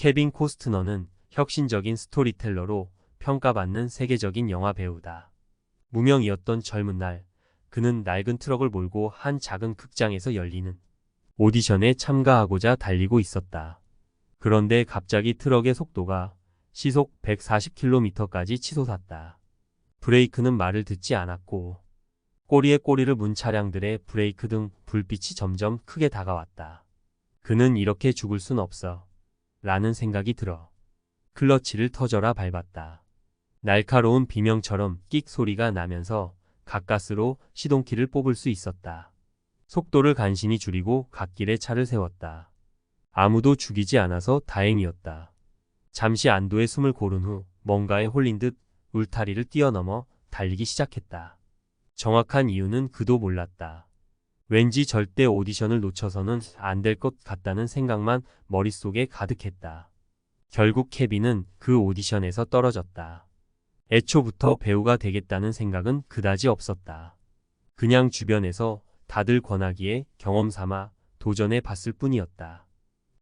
케빈 코스트너는 혁신적인 스토리텔러로 평가받는 세계적인 영화 배우다. 무명이었던 젊은 날, 그는 낡은 트럭을 몰고 한 작은 극장에서 열리는 오디션에 참가하고자 달리고 있었다. 그런데 갑자기 트럭의 속도가 시속 140km까지 치솟았다. 브레이크는 말을 듣지 않았고 꼬리에 꼬리를 문 차량들의 브레이크 등 불빛이 점점 크게 다가왔다. 그는 이렇게 죽을 순 없어. 라는 생각이 들어. 클러치를 터져라 밟았다. 날카로운 비명처럼 끽 소리가 나면서 가까스로 시동키를 뽑을 수 있었다. 속도를 간신히 줄이고 갓길에 차를 세웠다. 아무도 죽이지 않아서 다행이었다. 잠시 안도의 숨을 고른 후 뭔가에 홀린 듯 울타리를 뛰어넘어 달리기 시작했다. 정확한 이유는 그도 몰랐다. 왠지 절대 오디션을 놓쳐서는 안 될 것 같다는 생각만 머릿속에 가득했다. 결국 케빈은 그 오디션에서 떨어졌다. 애초부터 배우가 되겠다는 생각은 그다지 없었다. 그냥 주변에서 다들 권하기에 경험 삼아 도전해 봤을 뿐이었다.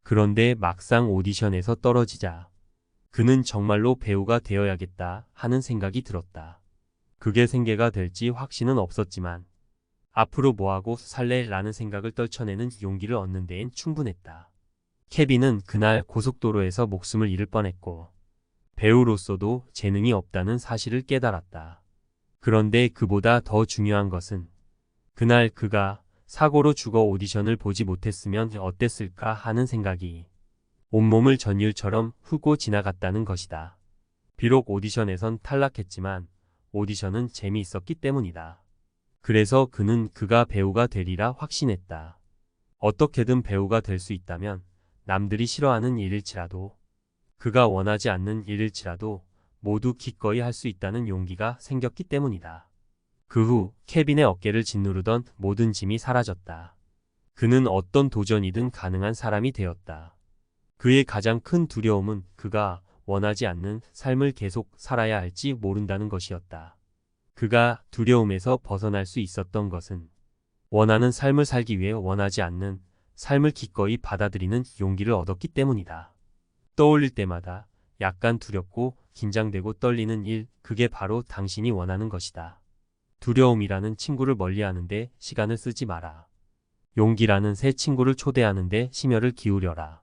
그런데 막상 오디션에서 떨어지자 그는 정말로 배우가 되어야겠다 하는 생각이 들었다. 그게 생계가 될지 확신은 없었지만 앞으로 뭐하고 살래 라는 생각을 떨쳐내는 용기를 얻는 데엔 충분했다. 케빈은 그날 고속도로에서 목숨을 잃을 뻔했고 배우로서도 재능이 없다는 사실을 깨달았다. 그런데 그보다 더 중요한 것은 그날 그가 사고로 죽어 오디션을 보지 못했으면 어땠을까 하는 생각이 온몸을 전율처럼 훑고 지나갔다는 것이다. 비록 오디션에선 탈락했지만 오디션은 재미있었기 때문이다. 그래서 그는 그가 배우가 되리라 확신했다. 어떻게든 배우가 될 수 있다면 남들이 싫어하는 일일지라도 그가 원하지 않는 일일지라도 모두 기꺼이 할 수 있다는 용기가 생겼기 때문이다. 그 후 케빈의 어깨를 짓누르던 모든 짐이 사라졌다. 그는 어떤 도전이든 가능한 사람이 되었다. 그의 가장 큰 두려움은 그가 원하지 않는 삶을 계속 살아야 할지 모른다는 것이었다. 그가 두려움에서 벗어날 수 있었던 것은 원하는 삶을 살기 위해 원하지 않는 삶을 기꺼이 받아들이는 용기를 얻었기 때문이다. 떠올릴 때마다 약간 두렵고 긴장되고 떨리는 일, 그게 바로 당신이 원하는 것이다. 두려움이라는 친구를 멀리하는데 시간을 쓰지 마라. 용기라는 새 친구를 초대하는데 심혈을 기울여라.